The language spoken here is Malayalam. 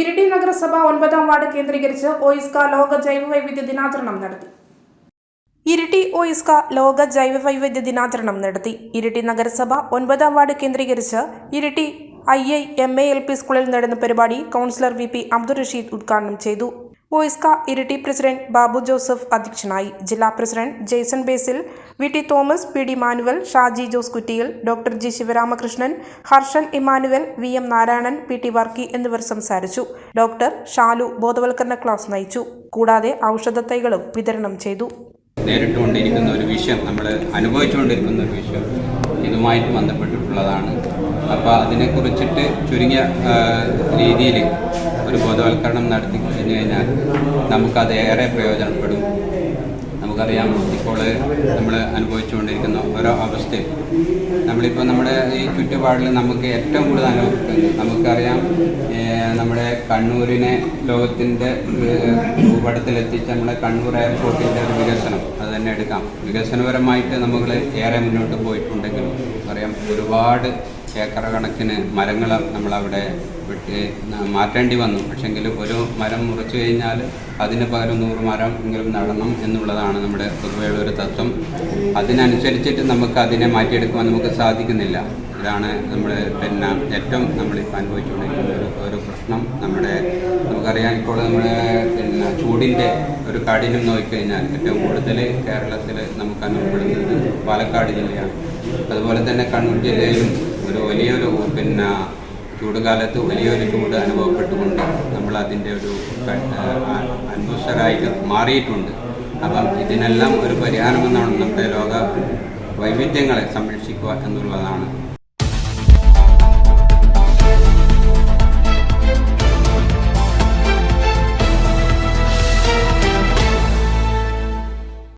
ഇരിട്ടി നഗരസഭ ഒൻപതാം വാർഡ് കേന്ദ്രീകരിച്ച് ഒയിസ്ക ലോക ജൈവ വൈവിധ്യ ദിനാചരണം നടത്തി. ഇരിട്ടി ഒയിസ്ക ലോക ജൈവ വൈവിധ്യ ദിനാചരണം നടത്തി. ഇരിട്ടി നഗരസഭ ഒൻപതാം വാർഡ് കേന്ദ്രീകരിച്ച് Iritty I I M A L P സ്കൂളിൽ നടന്ന പരിപാടി councillor V P Abdul Rasheed ഉദ്ഘാടനം ചെയ്തു. OISCA Iritty president Babu Joseph അധ്യക്ഷനായി. ജില്ലാ president Jaison Basil V T Thomas P D Manuel Shaji Jose Kuttiyil doctor G Sivaramakrishnan Harshan Emmanuel V M Narayanan P T Varkey എന്നിവർ സംസാരിച്ചു. ഡോക്ടർ ഷാലു ബോധവൽക്കരണ ക്ലാസ് നയിച്ചു. കൂടാതെ ഔഷധ തൈകളും വിതരണം ചെയ്തു. നേരിട്ടുകൊണ്ടിരിക്കുന്ന ഒരു വിഷയം നമ്മൾ അനുഭവിച്ചുകൊണ്ടിരിക്കുന്ന ഒരു വിഷയം ഇതുമായിട്ട് ബന്ധപ്പെട്ടിട്ടുള്ളതാണ്. അപ്പോൾ അതിനെക്കുറിച്ചിട്ട് ചുരുങ്ങിയ രീതിയിൽ ഒരു ബോധവൽക്കരണം നടത്തി കഴിഞ്ഞു കഴിഞ്ഞാൽ നമുക്കത് ഏറെ പ്രയോജനപ്പെടും. നമുക്കറിയാം ഇപ്പോൾ നമ്മൾ അനുഭവിച്ചുകൊണ്ടിരിക്കുന്ന ഓരോ അവസ്ഥയിൽ. നമ്മളിപ്പോൾ നമ്മുടെ ഈ ചുറ്റുപാടിൽ നമുക്ക് ഏറ്റവും കൂടുതൽ അനുഭവിക്കുന്നത് നമുക്കറിയാം നമ്മുടെ കണ്ണൂരിനെ ലോകത്തിന്റെ ഭൂപടത്തിലെത്തിച്ച നമ്മുടെ കണ്ണൂർ എയർപോർട്ടിന്റെ ഒരു വികസനം. അത് തന്നെ എടുക്കാം. വികസനപരമായിട്ട് നമ്മൾ ഏറെ മുന്നോട്ട് പോയിട്ടുണ്ടെങ്കിലും അറിയാം ഒരുപാട് ഏക്കർ കണക്കിന് മരങ്ങൾ നമ്മളവിടെ വെട്ടി മാറ്റേണ്ടി വന്നു. പക്ഷെങ്കിൽ ഒരു മരം മുറിച്ചു കഴിഞ്ഞാൽ അതിന് പകരം നൂറ് മരം എങ്കിലും നടണം എന്നുള്ളതാണ് നമ്മുടെ പൊതുവെയുള്ള ഒരു തത്വം. അതിനനുസരിച്ചിട്ട് നമുക്ക് അതിനെ മാറ്റിയെടുക്കുവാൻ നമുക്ക് സാധിക്കുന്നില്ല. ഇതാണ് നമ്മൾ പിന്നെ ഏറ്റവും നമ്മളിപ്പോൾ അനുഭവിച്ചുകൊണ്ടിരിക്കുന്ന ഒരു ഒരു പ്രശ്നം. നമ്മുടെ നമുക്കറിയാം ഇപ്പോൾ നമ്മുടെ പിന്നെ ചൂടിന്റെ ഒരു കാഠിന്യം നോക്കിക്കഴിഞ്ഞാൽ ഏറ്റവും കൂടുതൽ കേരളത്തിൽ നമുക്ക് അനുഭവപ്പെടുന്നത് പാലക്കാട് ജില്ലയാണ്. അതുപോലെ തന്നെ കണ്ണൂർ ജില്ലയിലും ഒരു വലിയൊരു പിന്നെ ചൂട് കാലത്ത് വലിയൊരു ചൂട് അനുഭവപ്പെട്ടുകൊണ്ട് നമ്മൾ അതിന്റെ ഒരു അന്വേഷകരായിട്ട് മാറിയിട്ടുണ്ട്. അപ്പം ഇതിനെല്ലാം ഒരു പരിഹാരമെന്നാണ് നമ്മുടെ ലോക വൈവിധ്യങ്ങളെ സംരക്ഷിക്കുക എന്നുള്ളതാണ്